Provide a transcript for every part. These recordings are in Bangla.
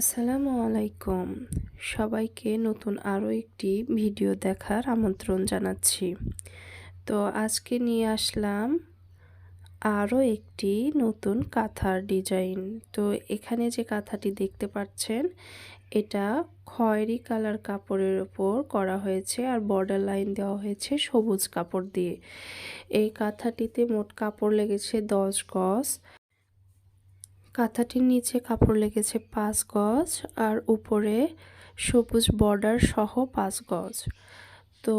আসসালামু আলাইকুম। সবাইকে নতুন আরও একটি ভিডিও দেখার আমন্ত্রণ জানাচ্ছি। তো আজকে নিয়ে আসলাম আরও একটি নতুন কাঁথার ডিজাইন। তো এখানে যে কাঁথাটি দেখতে পাচ্ছেন, এটা খয়েরি কালার কাপড়ের ওপর করা হয়েছে আর বর্ডার লাইন দেওয়া হয়েছে সবুজ কাপড় দিয়ে। এই কাঁথাটিতে মোট কাপড় লেগেছে দশ গজ। কাঁথাটির নিচে কাপড় লেগেছে পাঁচ গজ আর উপরে সবুজ বর্ডার সহ পাঁচ গজ। তো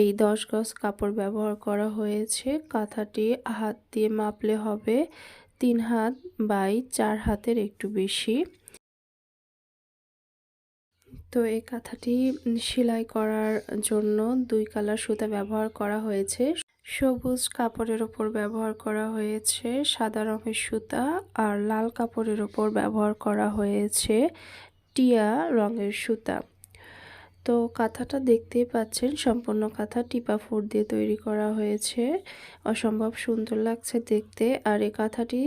এই দশ গজ কাপড় ব্যবহার করা হয়েছে। কাঁথাটি হাত দিয়ে মাপলে হবে তিন হাত বাই চার হাতের একটু বেশি। তো এই কাঁথাটি সেলাই করার জন্য দুই কালার সুতা ব্যবহার করা হয়েছে। সবুজ কাপড়ের ওপর ব্যবহার করা হয়েছে, সাদা রঙের সুতা আর লাল কাপড়ের ওপর ব্যবহার করা হয়েছে টিয়া রঙের সুতা। তো কাঁথাটা দেখতেই পাচ্ছেন, সম্পূর্ণ কাঁথা টিপা ফুট দিয়ে তৈরি করা হয়েছে। অসম্ভব সুন্দর লাগছে দেখতে আর এই কাঁথাটি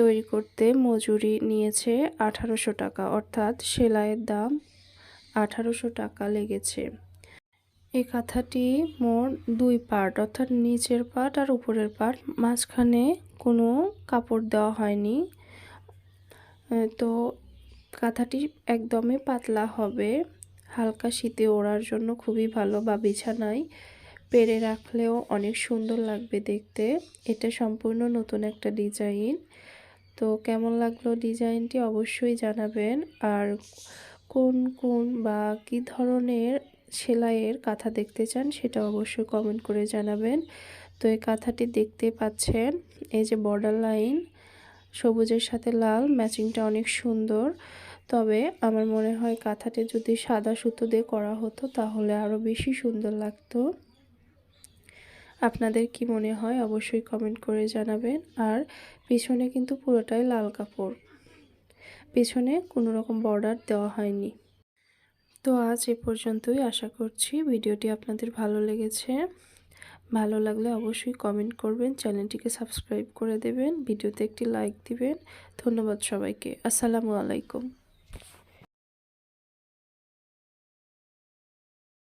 তৈরি করতে মজুরি নিয়েছে আঠারোশো টাকা, অর্থাৎ সেলাইয়ের দাম আঠারোশো টাকা লেগেছে। এই কাঁথাটি মোট দুই পার্ট, অর্থাৎ নিচের পার্ট আর উপরের পার্ট। মাঝখানে কোনো কাপড় দেওয়া হয়নি। তো কাঁথাটি একদমই পাতলা হবে। হালকা শীতে ওড়ার জন্য খুবই ভালো বা বিছানায় পেরে রাখলেও অনেক সুন্দর লাগবে দেখতে। এটা সম্পূর্ণ নতুন একটা ডিজাইন। তো কেমন লাগল ডিজাইনটি অবশ্যই জানাবেন। আর কোন কোন বা কি ধরনের সেলাইয়ের কাঁথা দেখতে চান, সেটা অবশ্যই কমেন্ট করে জানাবেন। তো এই কাঁথাটি দেখতে পাচ্ছেন, এই যে বর্ডার লাইন সবুজের সাথে লাল ম্যাচিংটা অনেক সুন্দর। তবে আমার মনে হয় কাঁথাটি যদি সাদা সুতো দিয়ে করা হতো, তাহলে আরও বেশি সুন্দর লাগতো। আপনাদের কি মনে হয়, অবশ্যই কমেন্ট করে জানাবেন। আর পিছনে কিন্তু পুরোটাই লাল কাপড়। পেছনে কোনো রকম বর্ডার দেওয়া হয়নি। তো আজ এ পর্যন্তই। আশা করছি ভিডিওটি আপনাদের ভালো লেগেছে। ভালো লাগলে অবশ্যই কমেন্ট করবেন, চ্যানেলটিকে সাবস্ক্রাইব করে দেবেন, ভিডিওতে একটি লাইক দিবেন। ধন্যবাদ সবাইকে। আসসালামু আলাইকুম।